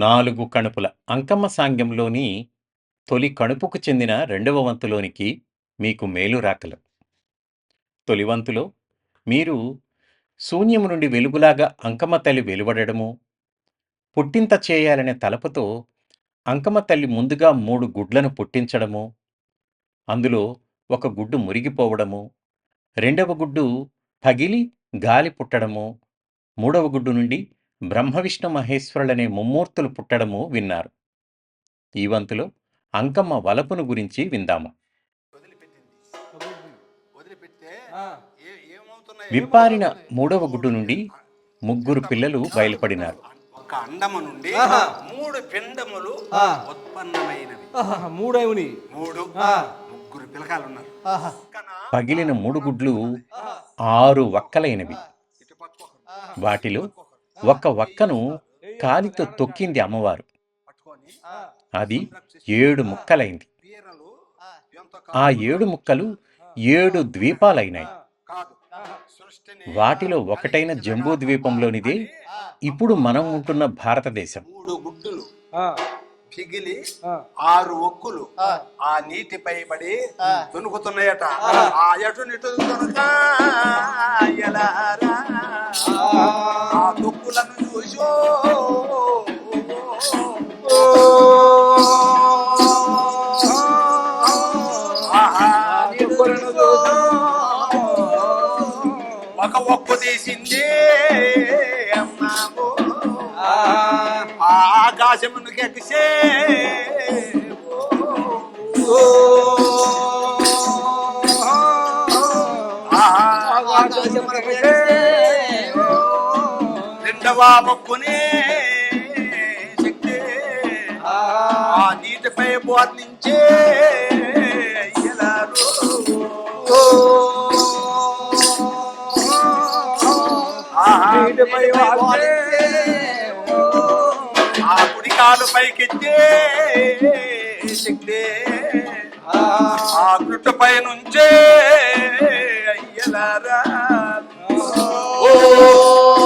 నాలుగు కణుపుల అంకమ్మ సాంగ్యంలోని తొలి కణుపుకు చెందిన రెండవ వంతులోనికి మీకు మేలు రాకలు. తొలి వంతులో మీరు శూన్యము నుండి వెలుగులాగా అంకమ్మ తల్లి వెలువడము పుట్టింత చేయాలనే తలపుతో అంకమ్మ తల్లి ముందుగా మూడు గుడ్లను పుట్టించడము అందులో ఒక గుడ్డు మురిగిపోవడము రెండవ గుడ్డు పగిలి గాలి పుట్టడము మూడవ గుడ్డు నుండి బ్రహ్మ విష్ణు మహేశ్వరులనే ముమ్మూర్తులు పుట్టడము విన్నారు. ఈ వంతులో అంకమ్మ వలపును గురించి విందాము. విప్పారిన మూడవ గుడ్డు నుండి ముగ్గురు పిల్లలు బయలుపడినారు. ఒక అండము నుండి ఆహా. మూడు పిండములు ఆ. ఉత్పన్నమైనవి. ఆహా, మూడేవుని. మూడు. ఆ. ముగ్గురు పిలకాలు ఉన్నారు ఆహా, పక్కన పగిలిన మూడు గుడ్లు ఆరు వక్కలైనవి వాటిలో ఒక వక్కను కాలితో తొక్కింది అమ్మవారు. అది ఏడు ముక్కలైంది. ఆ ఏడు ముక్కలు ఏడు ద్వీపాలైనాయి. వాటిలో ఒకటైన జంబూ ద్వీపంలోనిదే ఇప్పుడు మనం ఉంటున్న భారతదేశం. మూడు గుడ్డులు ఆ, పిగిలి ఆ. ఆరు ఒక్కులు ఆ. ఆ నీటిపై పడి తునుకుతున్నాయట ఆ. ఎటు నిటు చూసో ఆహా, ఒక ఒక్కు తీసింది అమ్మాబో ఆ, కెక్సే ఓ రెండవ మొక్కునే శక్తి ఆ. నీటిపై. ఆహా, నీటిపై ఆ కుడికాలు పైకెత్తే శక్తి. ఆ. గుట్టపై నుంచే అయ్యలారా. ఓ.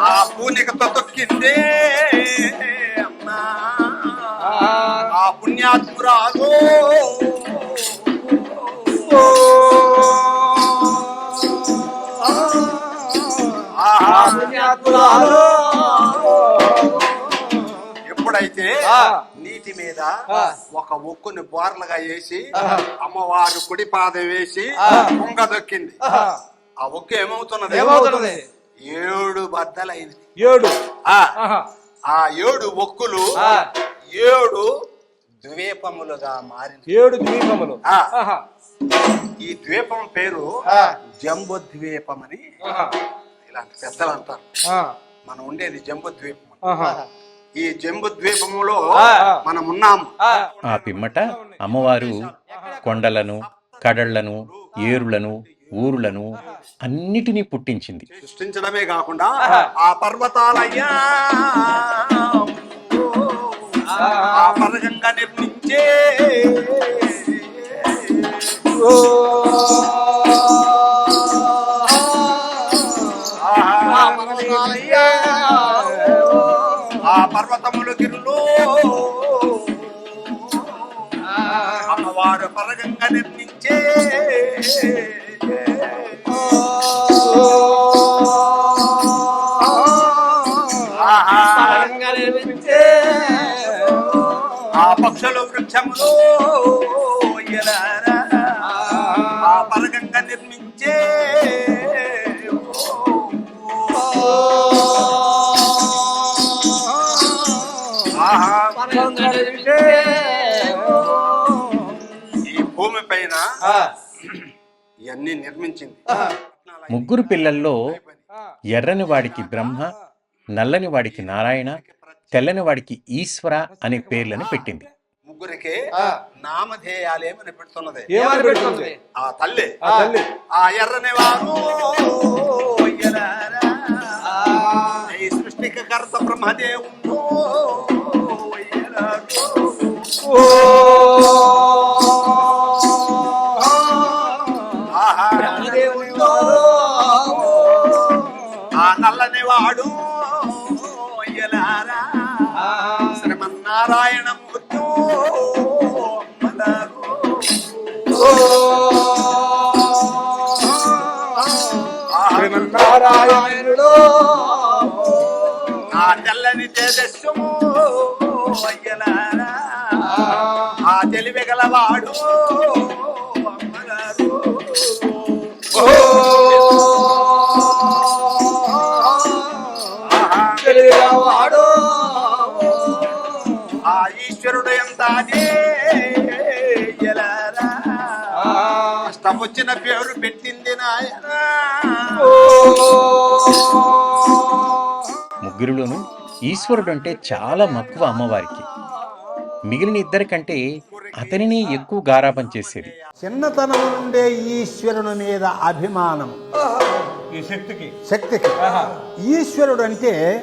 ఆ పూనికతో తొక్కిందే ఆ పుణ్యాత్మురాలు ఎప్పుడైతే. నీటి మీద. ఒక ఒక్కుని బోర్లుగా వేసి. అమ్మవారు కుడి పాదం వేసి దొక్కింది. ఆ ఒక్క ఏమవుతున్నది? ఏమవుతున్నది ఏడు బద్దలైంది. ఏడు. ఆ ఏడు ఒక్కులు ఆ. ఏడు ద్వీపములుగా మారింది. ఏడు ద్వీపములు. ఈ ద్వీపం పేరు ఆ. జంబు ద్వీపం అని ఇలాంటి పెద్దలు అంటారు. ఆ, మనం ఉండేది జంబు ద్వీపం. ఈ జంబు ద్వీపములో. మనం ఉన్నాము ఆ, ఆ పిమ్మట అమ్మవారు కొండలను కడళ్ళను ఏరులను ఊరులను అన్నిటినీ పుట్టించింది. సృష్టించడమే కాకుండా ఆ పర్వతాలయ్యా ఆ పరగంగా నిర్మించే. ఆ పర్వతములు గిరులు నిర్మించే. ఆ పక్షులు వృక్షములు. ఆ పరగంగా నిర్మించే. ఈ భూమి పైన ఆ, ఇవన్నీ నిర్మించింది ముగ్గురు పిల్లల్లో ఎర్రని వాడికి బ్రహ్మ నల్లని వాడికి నారాయణ తెల్లని వాడికి ఈశ్వర అనే పేర్లను పెట్టింది. ముగ్గురికి. నామధేయాలేమని పెడుతున్నది. ఆ తల్లి. ఆ తల్లి. ఆ ఎర్రని వారు సృష్టికి కర్త బ్రహ్మదేవుడు. శ్రీమన్నారాయణ మూర్తి అమ్మలారు. శ్రీమన్నారాయణుడు ఆ తెల్లని తేజస్సు అయ్యలారా ఆ తెలివి గలవాడు అమ్మలారు. ఆహా. వచ్చిన పేరు పెట్టింది నాయన. ముగ్గురులోనూ ఈశ్వరుడు అంటే చాలా మక్కువ అమ్మవారికి. మిగిలిన ఇద్దరికంటే అతనిని ఎక్కువ గారాపం చేసేది. చిన్నతనం నుండే ఈశ్వరుని మీద అభిమానం. ఈ శక్తికి. శక్తికి. ఈశ్వరుడు అంటే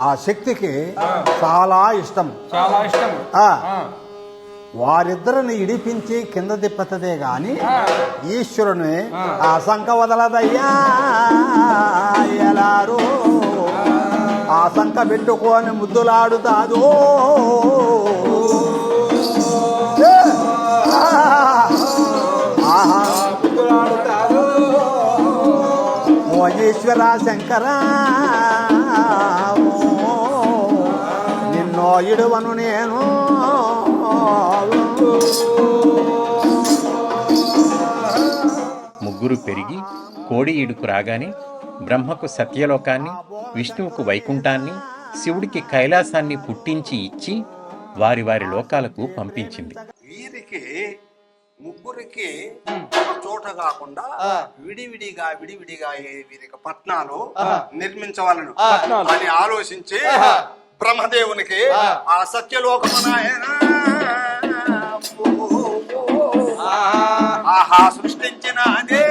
ఆ. శక్తికి చాలా ఇష్టం. చాలా ఇష్టం. ఆ. వారిద్దరిని ఇడిపించి కింద తిప్పతదే గాని ఈశ్వరుని ఆ. సంఖ వదలదయ్యా ఎలారో. ఆ సంఖ పెట్టుకొని ముద్దులాడుతాదో. ఓ ఈశ్వర శంకర. నిన్నో ఇడువను నేను. ముగ్గురు పెరిగి కోడి ఈడుకు రాగానే బ్రహ్మకు సత్యలోకాన్ని విష్ణువుకు వైకుంఠాన్ని శివుడికి కైలాసాన్ని పుట్టించి ఇచ్చి వారి వారి లోకాలకు పంపించింది. వీరికి ముగ్గురికి చోట కాకుండా విడివిడిగా విడివిడిగా వీరికి పట్నాలు నిర్మించవాలను. అని ఆలోచించి బ్రహ్మదేవునికి ఆ. సత్యలోకము నాయన. ఆహా సృష్టించిన అదే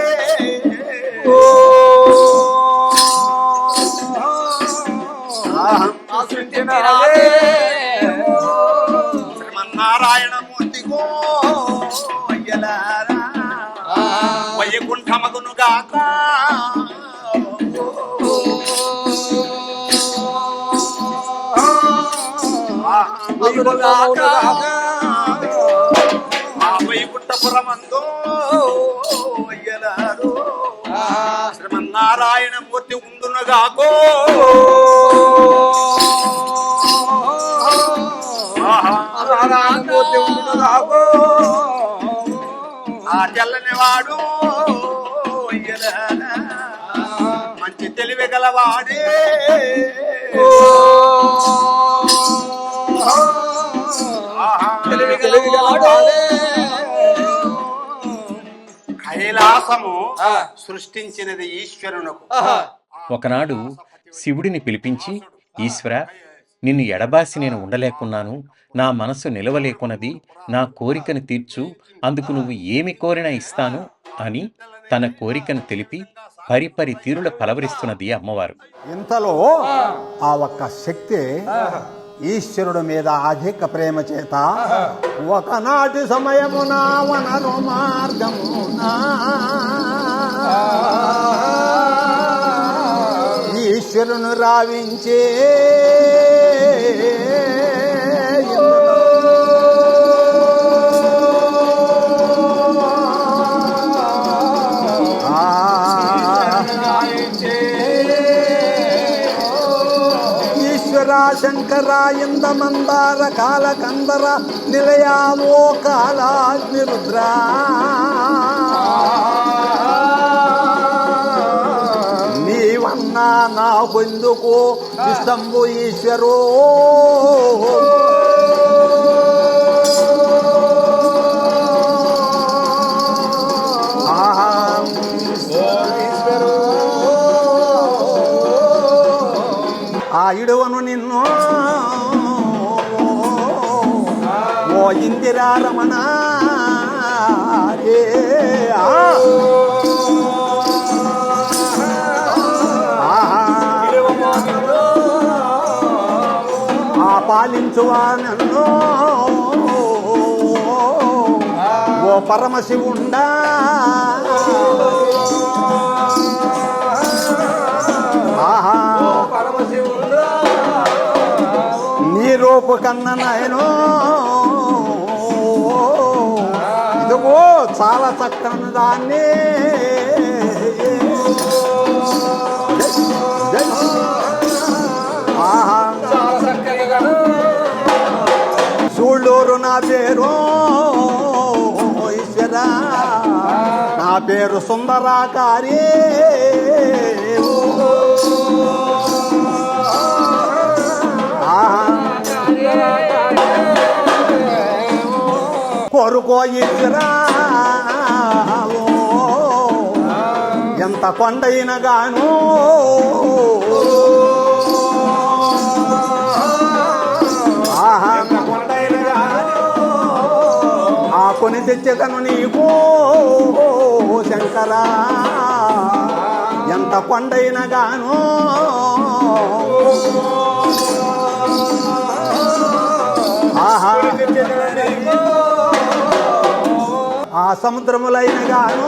వైకుంఠపురమందు అయ్యలారు శ్రీమన్నారాయణ మూర్తి ఉండును గాకో ఆహా. ఆ తెల్లని వాడు మంచి తెలివి గలవాడే. ఆహా. కైలాసము సృష్టించినది ఈశ్వరునకు. ఒకనాడు శివుడిని పిలిపించి ఈశ్వర నిన్ను ఎడబాసి నేను ఉండలేకున్నాను. నా మనసు నిలవలేకున్నది. నా కోరికను తీర్చు. అందుకు నువ్వు ఏమి కోరినా ఇస్తాను అని తన కోరికను తెలిపి పరిపరి తీరుల పలవరిస్తున్నది అమ్మవారు. ఇంతలో ఆ. ఒక్క శక్తి ఈశ్వరుడు మీద అధిక ప్రేమ చేత ఒకనాటి సమయమున వనరు మార్గమునా. ఈశ్వరును రావించే శంకర ఇంద మందార కాల కందర నిలయామో కాలాగ్ని రుద్ర నీవన్నా నాకెందుకు ఇష్టంబు ఈశ్వరో. ఆ ఇడువను ఇందిరా రమణ ఆ. పాలించు నన్ను ఓ పరమశివుండా. నీ రూపు కన్న నాయనో. చాలా చక్కని దాన్ని. జై, సూళ్ళూరు నా పేరు ఈశ్వర. నా పేరు సుందరాకారి. ఆహా. కొరుకో ఈశ్వర. ఎంత కొండైన గాను ఆహా. ఆ కొని తెచ్చేదను నీకు శంకరా. ఎంత కొండైన గాను ఆహా. ఆ సముద్రములైన గాను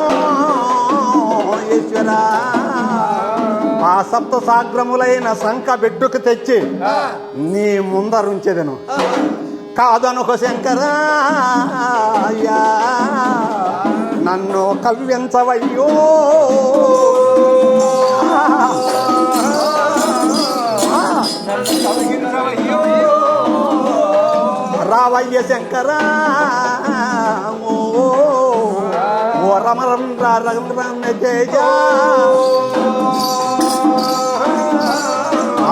ఈశ్వర. ఆ సప్త సాగ్రములైన శంఖ బిడ్డుకు తెచ్చి నీ ముందరుంచెదను. కాదనుక శంకరాయ్యా నన్ను కవ్వించవయ్యో. రావయ్య శంకరా ఓ. రమ రమరం రమ తేజ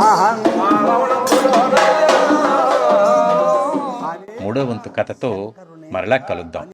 ఆహా మూడో వంతు కథతో మరలా కలుద్దాం.